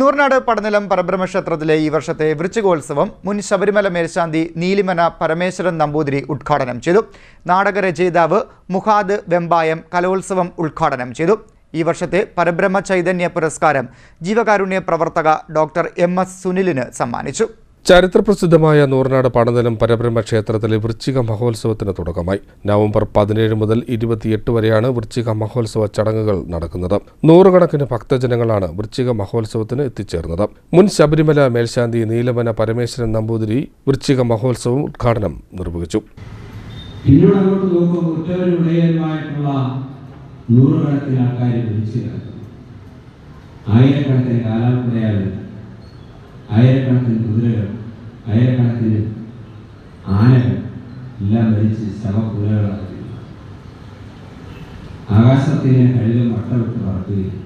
നൂർനാട് പടനിലം പരബ്രഹ്മ ക്ഷേത്രത്തിലെ ഈ വർഷത്തെ വൃശ്ചികോത്സവം മുൻ ശബരിമല മേൽശാന്തി നീലിമന പരമേശ്വരൻ നമ്പൂതിരി ഉദ്ഘാടനം ചെയ്തു. നാടകരചയിതാവ് മുഹാദ് വെമ്പായം കലോത്സവം ഉദ്ഘാടനം ചെയ്തു. ഈ വർഷത്തെ പരബ്രഹ്മ ചൈതന്യ പുരസ്കാരം ജീവകാരുണ്യ പ്രവർത്തക ഡോക്ടർ എം എസ് സുനിലിന് സമ്മാനിച്ചു. ചരിത്രപ്രസിദ്ധമായ നൂറനാട് പടനിലം പരബ്രഹ്മ ക്ഷേത്രത്തിലെ വൃശ്ചിക മഹോത്സവത്തിന് തുടക്കമായി. നവംബർ പതിനേഴ് മുതൽ ഇരുപത്തിയെട്ട് വരെയാണ് വൃശ്ചിക മഹോത്സവ ചടങ്ങുകൾ നടക്കുന്നത്. നൂറുകണക്കിന് ഭക്തജനങ്ങളാണ് വൃശ്ചിക മഹോത്സവത്തിന് എത്തിച്ചേർന്നത്. മുൻ ശബരിമല മേൽശാന്തി നീലമന പരമേശ്വരൻ നമ്പൂതിരി വൃശ്ചിക മഹോത്സവം ഉദ്ഘാടനം നിർവഹിച്ചു. അങ്ങോട്ട് നൂറുകണക്കിന് ആൾക്കാർ ആയിരക്കണക്കിന് കാലാൾക്കുടയാളുകൾ ആയിരക്കണക്കിന് കുതിരകൾ ആയിരക്കണക്കിന് ആനകൾ എല്ലാം മരിച്ച് ശവക്കുലകളാക്കി ആകാശത്തിനെ കഴുകം വട്ടമിട്ട് പറക്കുകയും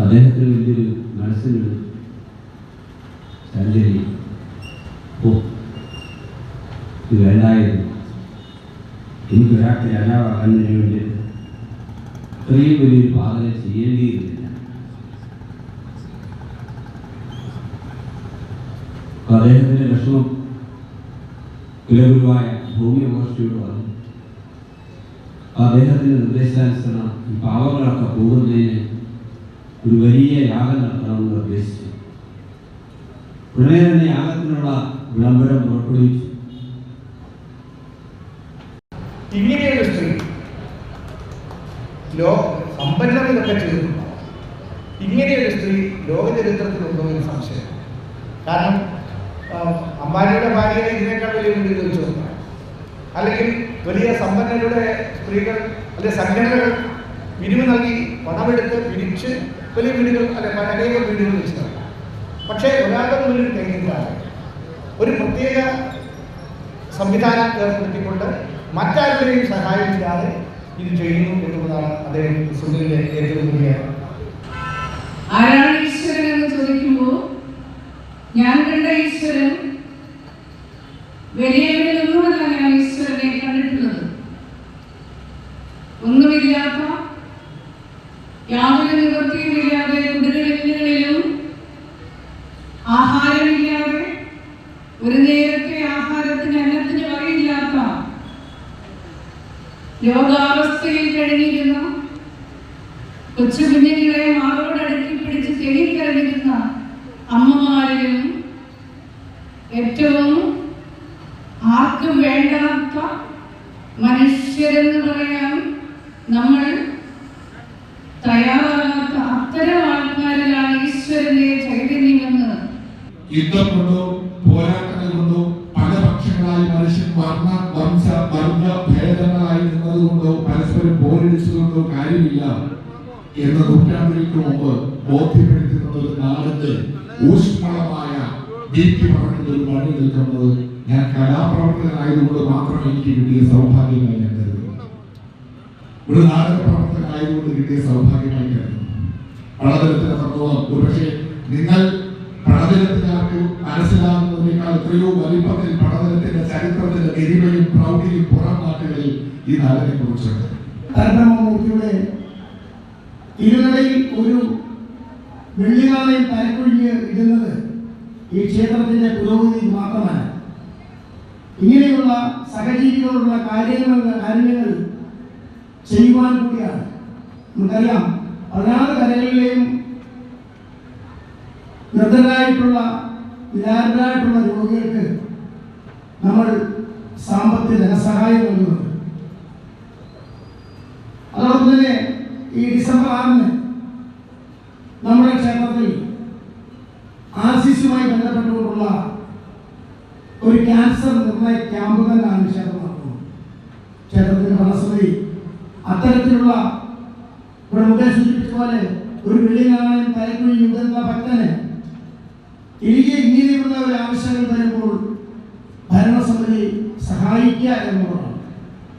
അദ്ദേഹത്തിന് വലിയൊരു മനസ്സിനൊരു സഞ്ചരി ഇത് വേണ്ടായിരുന്നു എനിക്ക് ഒരാൾക്ക് രാജാവാകുന്നതിന് വേണ്ടി അത്രയും വലിയൊരു പാതന ചെയ്യേണ്ടിയിരുന്നില്ല. അദ്ദേഹത്തിന്റെ ലക്ഷണം കുലഗുരുവായ ഭൂമി മഹർഷിയോട് പറഞ്ഞു. അദ്ദേഹത്തിന്റെ നിർദ്ദേശാനുസരണം ഈ പാവങ്ങളൊക്കെ പോകുന്നതിന് ഒരു വലിയ യാഗം നടത്തണമെന്ന് നിർദ്ദേശിച്ചു ഉടനെ തന്നെ യാഗത്തിനുള്ള വിളംബരം പുറപ്പെടുവിച്ചു. ഇങ്ങനെയൊരു സ്ത്രീ ലോ സമ്പന്നം ചെയ്തു. ഇങ്ങനെയൊരു സ്ത്രീ ലോക ചരിത്രത്തിലുണ്ടോ എന്ന് സംശയം. കാരണം ആ, അംബാനിയുടെ ഭാര്യയെ ഇതിനേക്കാൾ വലിയ മുന്നിൽ ചോദിച്ചു അല്ലെങ്കിൽ വലിയ സമ്പന്നരുടെ സ്ത്രീകൾ അല്ലെങ്കിൽ സംഘടനകൾ പിരിവ് നൽകി പണമെടുത്ത് പിരിച്ച് വലിയ വീടുകൾ അല്ലെ അനേകം വീടുകൾ വെച്ച് പക്ഷേ ഒരാളുടെ മുന്നിൽ കഴിഞ്ഞിട്ടാണ് ഒരു പ്രത്യേക സംവിധാനം ഏർപ്പെടുത്തിക്കൊണ്ട് മറ്റാരുടെയും സഹായമില്ലാതെ ഇത് ചെയ്യുന്നു എന്നുള്ളതാണ് അദ്ദേഹം സുനിലിന്റെ ഏറ്റവും വലിയ ആരാണ് ഈശ്വരൻ എന്ന് ചോദിക്കുമ്പോൾ ഈശ്വരൻ വലിയവരിലൊന്നുമല്ല ഞാൻ ഈശ്വരനെ കണ്ടിട്ടുള്ളത്. ഒന്നുമില്ലാത്ത യാതൊരു നിവൃത്തിയുമില്ലാതെ കുടിലുകളിലും ആഹാരമില്ലാതെ ഒരു നേരത്തെ ആഹാരത്തിന് അന്നത്തിന് വകയില്ലാത്ത രോഗാവസ്ഥയിൽ കഴിഞ്ഞിരുന്ന കൊച്ചു കുഞ്ഞുങ്ങളെ മാറോടടുക്കി മനുഷ്യരെന്ന് പറയാൻ നമ്മൾ തയ്യാറാകാത്ത അത്തരം ആൾക്കാരിലാണ് ഈശ്വരന്റെ ചൈതന്യമെന്ന് യുദ്ധം കൊണ്ടോ പോരാട്ടങ്ങൾ കൊണ്ടോ പല പക്ഷങ്ങളായി മനുഷ്യൻ വർണ വംശ വർഗ ഭേദങ്ങളായി നിന്നതുകൊണ്ടോ പരസ്പരം പോരടിച്ചതുകൊണ്ടോ കാര്യമില്ല എന്ന നൂറ്റാണ്ടുകൾക്ക് മുമ്പ് ബോധ്യപ്പെടുത്തുന്നത് നാടിന്റെ ഊഷ്മളമായ ദീപ്തി പറഞ്ഞത് ഒരു മണ്ണിൽ നിൽക്കുന്നത് ഞാൻ കലാപ്രവർത്തകനായതുകൊണ്ട് മാത്രം എനിക്ക് കിട്ടിയ സൗഭാഗ്യമായി ഞാൻ കരുതുന്നു. ഒരു നാടക പ്രവർത്തകനായതുകൊണ്ട് കിട്ടിയ സൗഭാഗ്യമായി കരുതുന്നു. പടതലത്തിന് സംഭവം ഒരുപക്ഷെ നിങ്ങൾ പടതലത്തുകാർക്ക് മനസ്സിലാകുന്നതിനേക്കാൾ എത്രയോ വലിപ്പത്തിൽ പടതലത്തിന്റെ ചരിത്രത്തിന്റെ ഗരിമയും പ്രൗഢിയും പുറം നാട്ടുകളിൽ ഈ നാടിനെ കുറിച്ചുണ്ട്. ഇരുനടയിൽ ഒരു വെള്ളിനാളയിൽ തലക്കൊഴിഞ്ഞ് ഇടുന്നത് ഈ ക്ഷേത്രത്തിന്റെ പുരോഗതി മാത്രമല്ല. ഇങ്ങനെയുള്ള സഹജീവികളോടുള്ള കാര്യങ്ങൾ കാര്യങ്ങൾ ചെയ്യുവാൻ കൂടിയാണ്. നമുക്കറിയാം പതിനാറ് കരകളിലെയും നിർദ്ധരായിട്ടുള്ള നിരാരരായിട്ടുള്ള രോഗികൾക്ക് നമ്മൾ സാമ്പത്തിക ധനസഹായം നൽകുന്നുണ്ട്. അതോടൊപ്പം തന്നെ ഈ ഡിസംബർ ആറിന് നമ്മുടെ ക്ഷേത്രത്തിൽ ആർ സി സിയുമായി ബന്ധപ്പെട്ടുകൊണ്ടുള്ള ഒരു ക്യാൻസർ ക്യാമ്പുകൾ ക്യാമ്പ് തന്നെയാണ് ക്ഷേത്രം നടത്തുന്നത് ക്ഷേത്രത്തിന്റെ ഭരണസമിതി അത്തരത്തിലുള്ള ഇവിടെ മുമ്പേ സൂചിപ്പിച്ച പോലെ ഒരു വെള്ളി നാണയം തലക്കുഴി ഉണ്ടെന്ന ഭക്തന് തിരികെ ഇങ്ങനെയുള്ള ഒരു ആവശ്യങ്ങൾ വരുമ്പോൾ ഭരണസമിതി സഹായിക്കുക എന്നുള്ളതാണ്.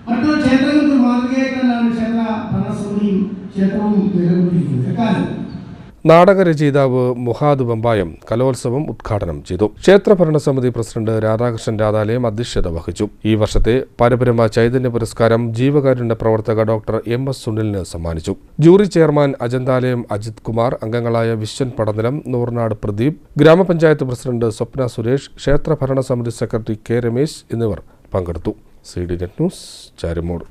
മറ്റൊരു ക്ഷേത്രങ്ങൾക്ക് മാതൃകയായി തന്നെയാണ് ക്ഷേത്ര ഭരണസമിതിയും ക്ഷേത്രവും നിലകൊണ്ടിരിക്കുന്നത്. എക്കാലം നാടകരചയിതാവ് മുഹാദ് ബമ്പായം കലോത്സവം ഉദ്ഘാടനം ചെയ്തു. ക്ഷേത്ര ഭരണസമിതി പ്രസിഡന്റ് രാധാകൃഷ്ണൻ രാധാലയം അധ്യക്ഷത വഹിച്ചു. ഈ വർഷത്തെ പരപരമ ചൈതന്യ പുരസ്കാരം ജീവകാരുണ്യ പ്രവർത്തക ഡോക്ടർ എം എസ് സുനിലിന് സമ്മാനിച്ചു. ജൂറി ചെയർമാൻ അജന്താലയം അജിത് കുമാർ അംഗങ്ങളായ വിശ്വൻ പടനിലം നൂർനാട് പ്രദീപ് ഗ്രാമപഞ്ചായത്ത് പ്രസിഡന്റ് സ്വപ്ന സുരേഷ് ക്ഷേത്ര ഭരണസമിതി സെക്രട്ടറി കെ രമേശ് എന്നിവർ പങ്കെടുത്തു. C D net news Charummood.